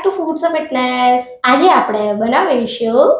Two foods of fitness આજે આપણે બનાવીશું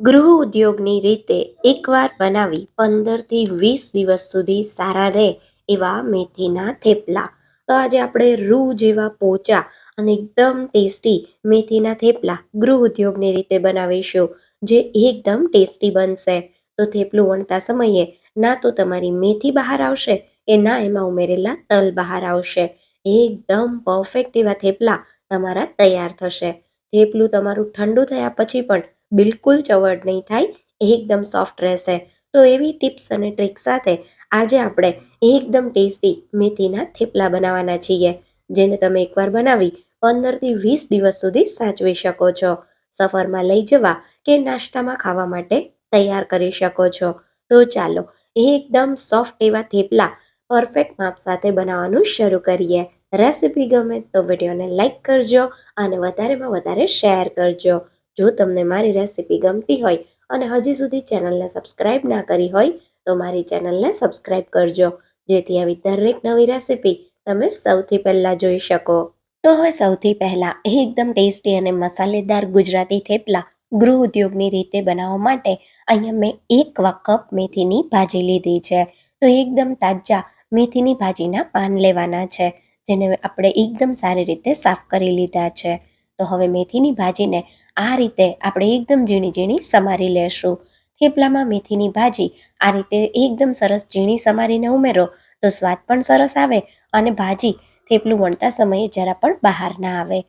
ગૃહ ઉદ્યોગની રીતે એકવાર બનાવી પંદરથી વીસ દિવસ સુધી સારા રહે એવા મેથીના થેપલા. તો આજે આપણે રૂ જેવા પોચા અને એકદમ ટેસ્ટી મેથીના થેપલા ગૃહ ઉદ્યોગની રીતે બનાવીશું, જે એકદમ ટેસ્ટી બનશે. તો થેપલું વણતા સમયે ના તો તમારી મેથી બહાર આવશે કે ના એમાં ઉમેરેલા તલ બહાર આવશે. એકદમ પરફેક્ટ એવા થેપલા તમારા તૈયાર થશે. થેપલું તમારું ઠંડુ થયા પછી પણ બિલકુલ ચવડ નહીં થાય, એકદમ સોફ્ટ રહેશે. તો એવી ટિપ્સ અને ટ્રિક સાથે આજે આપણે એકદમ ટેસ્ટી મેથીના થેપલા બનાવવાના છીએ, જેને તમે એકવાર બનાવી પંદરથી વીસ દિવસ સુધી સાચવી શકો છો. સફરમાં લઈ જવા કે નાસ્તામાં ખાવા માટે તૈયાર કરી શકો છો. તો ચાલો એકદમ સોફ્ટ એવા થેપલા પરફેક્ટ માપ સાથે બનાવવાનું શરૂ કરીએ. રેસિપી ગમે તો વિડીયોને લાઇક કરજો અને વધારેમાં વધારે શેર કરજો. જો તમને મારી રેસિપી ગમતી હોય અને હજી સુધી ચેનલને સબસ્ક્રાઇબ ના કરી હોય, તો મારી ચેનલને સબસ્ક્રાઇબ કરજો. જેથી આવી દરેક નવી રેસિપી તમે સૌથી પહેલાં જોઈ શકો. તો હવે સૌથી પહેલાં એકદમ ટેસ્ટી અને મસાલેદાર ગુજરાતી થેપલા ગૃહ ઉદ્યોગની રીતે બનાવવા માટે અહીંયા મેં એક કપ મેથીની ભાજી લીધી છે. તો એકદમ તાજા મેથીની ભાજીના પાન લેવાના છે. જેને આપણે એકદમ સારી રીતે સાફ કરી લીધા છે. તો હવે મેથીની ભાજીને આ રીતે આપણે એકદમ ઝીણી ઝીણી સમારી લેશું. થેપલામાં મેથીની ભાજી આ રીતે એકદમ સરસ ઝીણી સમારીને ઉમેરો તો સ્વાદ પણ સરસ આવે અને ભાજી થેપલું વણતા સમયે જરા પણ બહાર ના આવે.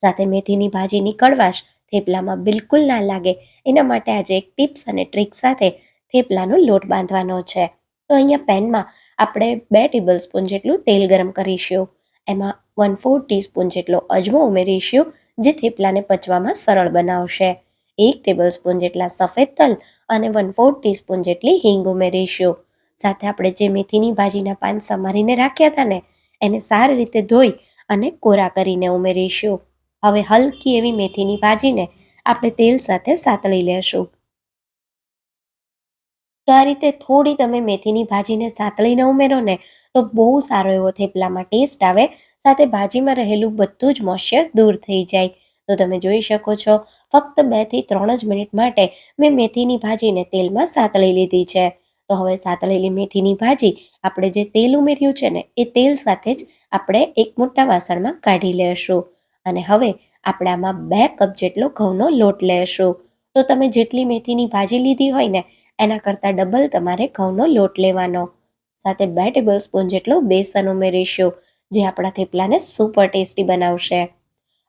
સાથે મેથીની ભાજીની કડવાશ થેપલામાં બિલકુલ ના લાગે. એના માટે આજે એક ટિપ્સ અને ટ્રિક સાથે થેપલાનો લોટ બાંધવાનો છે. તો અહીંયા પેનમાં આપણે બે ટેબલ સ્પૂન જેટલું તેલ ગરમ કરીશું. એમાં વન ફોર ટીસ્પૂન જેટલો અજમો ઉમેરીશું, જે થેપલાને પચવામાં સરળ બનાવશે. એક ટેબલ સ્પૂન જેટલા સફેદ તલ અને વન ફોર ટીસ્પૂન જેટલી હિંગ ઉમેરીશું. સાથે આપણે જે મેથીની ભાજીના પાન સમારીને રાખ્યા હતા ને, એને સારી રીતે ધોઈ અને કોરા કરીને ઉમેરીશું. હવે હલકી એવી મેથીની ભાજીને આપણે તેલ સાથે સાતળી લેશું. તો આ રીતે થોડી તમે મેથીની ભાજીને સાતળીને ઉમેરો ને, તો બહુ સારો એવો થેપલામાં ટેસ્ટ આવે, સાથે ભાજીમાં રહેલું બધું જ મોશ્ય દૂર થઈ જાય. તો તમે જોઈ શકો છો, ફક્ત બેથી ત્રણ જ મિનિટ માટે મેં મેથીની ભાજીને તેલમાં સાતળી લીધી છે. તો હવે સાતળેલી મેથીની ભાજી આપણે જે તેલ ઉમેર્યું છે ને, એ તેલ સાથે જ આપણે એક મોટા વાસણમાં કાઢી લેશું. અને હવે આપણે આમાં બે કપ જેટલો ઘઉંનો લોટ લેશું. તો તમે જેટલી મેથીની ભાજી લીધી હોય ને એના કરતાં ડબલ તમારે ઘઉંનો લોટ લેવાનો. સાથે બે ટેબલ સ્પૂન જેટલો બેસન ઉમેરીશું, જે આપણા થેપલાને સુપર ટેસ્ટી બનાવશે.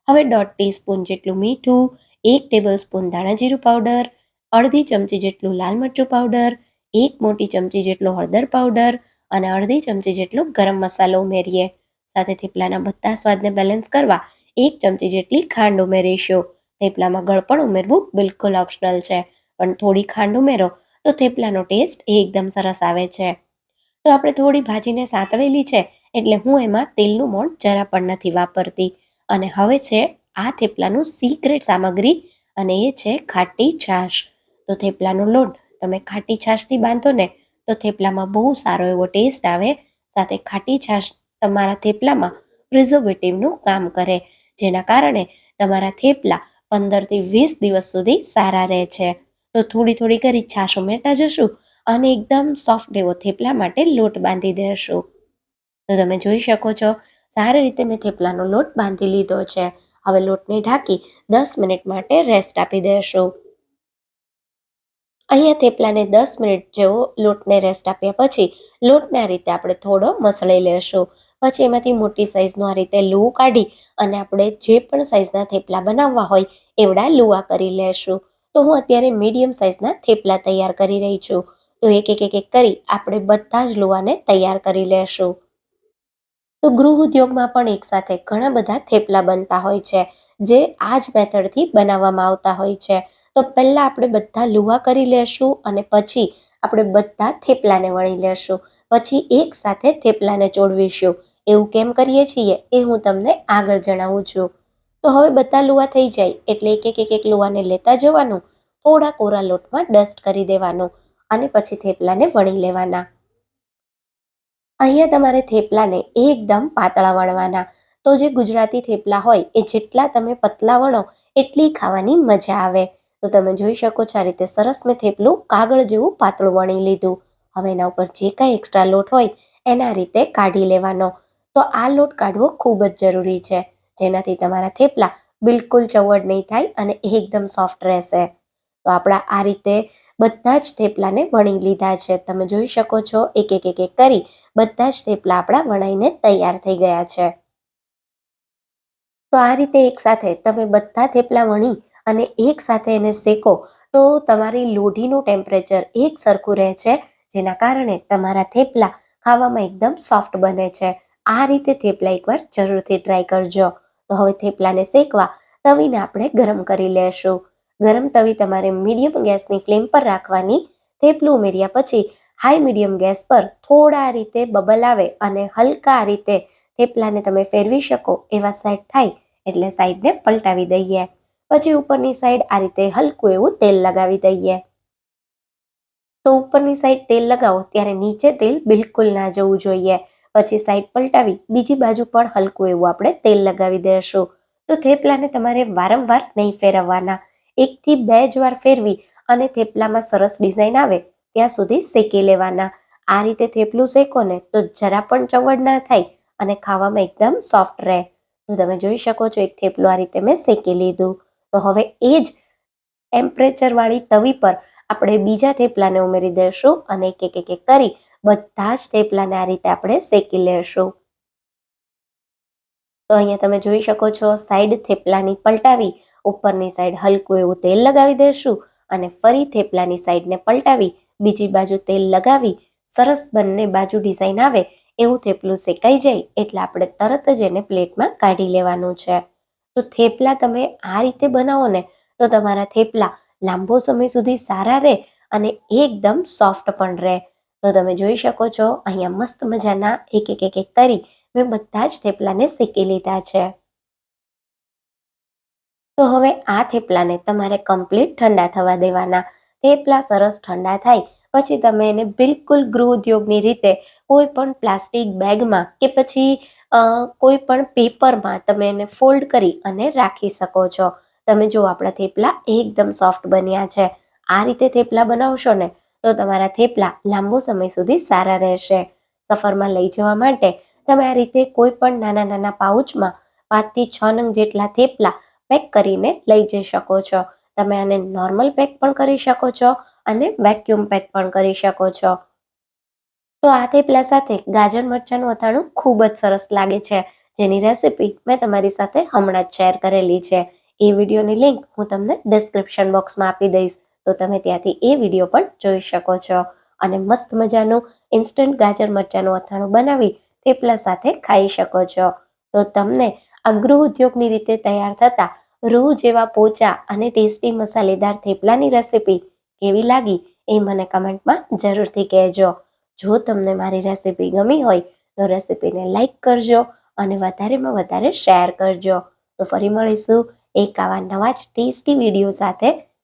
હવે દોઢ ટીસ્પૂન જેટલું મીઠું, એક ટેબલ સ્પૂન ધાણાજીરું પાવડર અડધી ચમચી જેટલું લાલ મરચું પાવડર એક મોટી ચમચી જેટલો હળદર પાવડર અને અડધી ચમચી જેટલો ગરમ મસાલો ઉમેરીએ. સાથે થેપલાના બધા સ્વાદને બેલેન્સ કરવા એક ચમચી જેટલી ખાંડ ઉમેરીશું. થેપલામાં ગળપણ ઉમેરવું બિલકુલ ઓપ્શનલ છે. પણ થોડી ખાંડ ઉમેરો તો થેપલાનો ટેસ્ટ એકદમ સરસ આવે છે. તો આપણે થોડી ભાજીને સાતળેલી છે, એટલે હું એમાં તેલનું મોણ જરા પણ નથી વાપરતી. અને હવે છે, આ થેપલાનું સિક્રેટ સામગ્રી અને એ છે ખાટી છાશ. તો થેપલાનો લોટ તમે ખાટી છાશથી બાંધો ને, તો થેપલામાં બહુ સારો એવો ટેસ્ટ આવે. સાથે ખાટી છાશ તમારા થેપલામાં પ્રિઝર્વેટિવનું કામ કરે, જેના કારણે તમારા થેપલા પંદરથી વીસ દિવસ સુધી સારા રહે છે. તો થોડી થોડી કરી છાશ ઉમેરતા જશું અને એકદમ સોફ્ટ એવો થેપલા માટે લોટ બાંધી દેશું. તો તમે જોઈ શકો છો, સારી રીતે મેં થેપલાનો લોટ બાંધી લીધો છે. હવે લોટને ઢાંકી દસ મિનિટ માટે રેસ્ટ આપી દેશું. અહીંયા થેપલાને દસ મિનિટ જેવો લોટને રેસ્ટ આપ્યા પછી લોટને આ રીતે આપણે થોડો મસળી લેશું. પછી એમાંથી મોટી સાઇઝનો આ રીતે લૂ કાઢી અને આપણે જે પણ સાઈઝના થેપલા બનાવવા હોય એવડા લુવા કરી લેશું. તો હું અત્યારે મીડિયમ સાઇઝના થેપલા તૈયાર કરી રહી છું. તો એક એક એક એક કરી આપણે બધા જ લોવાને તૈયાર કરી લેશું. તો ગૃહ ઉદ્યોગમાં પણ એકસાથે ઘણા બધા થેપલા બનતા હોય છે, જે આ જ મેથડથી બનાવવામાં આવતા હોય છે. તો પહેલાં આપણે બધા લુવા કરી લેશું અને પછી આપણે બધા થેપલાને વણી લેશું. પછી એક સાથે થેપલાને ચોડવીશું એવું કેમ કરીએ છીએ એ હું તમને આગળ જણાવું છું. તો હવે બધા લુવા થઈ જાય. એટલે એક એક એક એક લુવાને લેતા જવાનું. થોડા કોરા લોટમાં ડસ્ટ કરી દેવાનો અને પછી થેપલાને વણી લેવાના. અહીંયા તમારે થેપલાને એકદમ પાતળા વણવાના. તો જે ગુજરાતી થેપલા હોય, એ જેટલા તમે પતલા વણો, એટલી ખાવાની મજા આવે. તો તમે જોઈ શકો છો આ રીતે સરસ મેં થેપલું કાગળ જેવું પાતળું વણી લીધું. હવે એના ઉપર જે કાંઈ એક્સ્ટ્રા લોટ હોય, એના રીતે કાઢી લેવાનો. તો આ લોટ કાઢવો ખૂબ જ જરૂરી છે. જેનાથી તમારા થેપલા બિલકુલ ચવડ નહીં થાય અને એકદમ સોફ્ટ રહેશે. તો આપણા આ રીતે બધા જ થેપલાને વણી લીધા છે. તમે જોઈ શકો છો, એક એક એક એક કરી બધા જ થેપલા આપણા વણાઈને તૈયાર થઈ ગયા છે. તો આ રીતે એકસાથે તમે બધા થેપલા વણી અને એકસાથે એને શેકો, તો તમારી લોઢીનું ટેમ્પરેચર એક સરખું રહે છે, જેના કારણે તમારા થેપલા ખાવામાં એકદમ સોફ્ટ બને છે. આ રીતે થેપલા એકવાર જરૂરથી ટ્રાય કરજો. તો હવે થેપલાને શેકવા તવીને આપણે ગરમ કરી લેશું. ગરમ તવી તમારે મીડિયમ ગેસની ફ્લેમ પર રાખવાની. થેપલું ઉમેર્યા પછી હાઈ મીડિયમ ગેસ પર થોડા રીતે બબલ આવે અને હલકા રીતે થેપલાને તમે ફેરવી શકો એવા સેટ થાય એટલે સાઈડને પલટાવી દઈએ. પછી ઉપરની સાઈડ આ રીતે હલકું એવું તેલ લગાવી દઈએ. તો ઉપરની સાઈડ તેલ લગાવો ત્યારે નીચે તેલ બિલકુલ ના જવું જોઈએ. પછી સાઈડ પલટાવી, બીજી બાજુ પણ હલકું એવું આપણે તેલ લગાવી દઈશું તો થેપલાને તમારે વારંવાર નહીં ફેરવવાના. એકથી બે જ વાર ફેરવી અને થેપલામાં સરસ ડિઝાઇન આવે, ત્યાં સુધી શેકી લેવાના. આ રીતે થેપલું શેકો ને તો જરા પણ ચવડ ના થાય અને ખાવામાં એકદમ સોફ્ટ રહે. તો તમે જોઈ શકો છો એક થેપલું આ રીતે મેં શેકી લીધું. તો હવે એ જ ટેમ્પરેચર વાળી તવી પર આપણે બીજા થેપલાને ઉમેરી દઈશું અને એક એક એક કરી બધા જ થેપલાને આ રીતે આપણે શેકી લેશું. તો અહીંયા તમે જોઈ શકો છો સાઈડ થેપલાની પલટાવી, ઉપરની સાઈડ હલકું એવું તેલ લગાવી દેશું અને ફરી થેપલાની સાઈડને પલટાવી, બીજી બાજુ તેલ લગાવી, સરસ બંને બાજુ ડિઝાઇન આવે એવું થેપલું શેકાઈ જાય એટલે આપણે તરત જ એને પ્લેટમાં કાઢી લેવાનું છે. તો થેપલા તમે આ રીતે બનાવો ને, તો તમારા થેપલા લાંબો સમય સુધી સારા રહે અને એકદમ સોફ્ટ પણ રહે. તો તમે જોઈ શકો છો, અહીંયા મસ્ત મજાના એક એક એક એક કરી મેં બધા જ થેપલાને શેકી લીધા છે. તો હવે આ થેપલાને તમારે કમ્પ્લીટ ઠંડા થવા દેવાના. થેપલા સરસ ઠંડા થાય, પછી તમે એને બિલકુલ ગૃહ ઉદ્યોગની રીતે કોઈ પણ પ્લાસ્ટિક બેગમાં કે પછી કોઈ પણ પેપરમાં તમે એને ફોલ્ડ કરી અને રાખી શકો છો. તમે જો આપણા થેપલા એકદમ સોફ્ટ બન્યા છે. આ રીતે થેપલા બનાવશો ને તો તમારા થેપલા લાંબો સમય સુધી સારા રહેશે. સફરમાં લઈ જવા માટે તમે આ રીતે કોઈ પણ નાના નાના પાઉચમાં પાંચથી છ નંગ જેટલા થેપલા પેક કરીને લઈ જઈ શકો છો. તમે આને નોર્મલ પેક પણ કરી શકો છો અને વેક્યુમ પેક પણ કરી શકો છો. તો આ થેપલા સાથે ગાજર મરચાંનું અથાણું ખૂબ જ સરસ લાગે છે. જેની રેસિપી મેં તમારી સાથે હમણાં જ શેર કરેલી છે. એ વિડીયોની લિંક હું તમને ડિસ્ક્રિપ્શન બોક્સમાં આપી દઈશ. તો તમે ત્યાંથી એ વીડિયો પણ જોઈ શકો છો. અને મસ્ત મજાનું ઇન્સ્ટન્ટ ગાજર મરચાંનું અથાણું બનાવી થેપલા સાથે ખાઈ શકો છો. તો તમને આ ગૃહ ઉદ્યોગની રીતે તૈયાર થતા રૂ જેવા પોચા અને ટેસ્ટી મસાલેદાર થેપલાની રેસિપી કેવી લાગી એ મને કમેન્ટમાં જરૂરથી કહેજો. જો તમને મારી રેસીપી ગમી હોય તો રેસીપીને લાઈક કરજો અને વધારેમાં વધારે શેર કરજો. તો ફરી મળીશું એક આવા નવા જ ટેસ્ટી વીડિયો સાથે.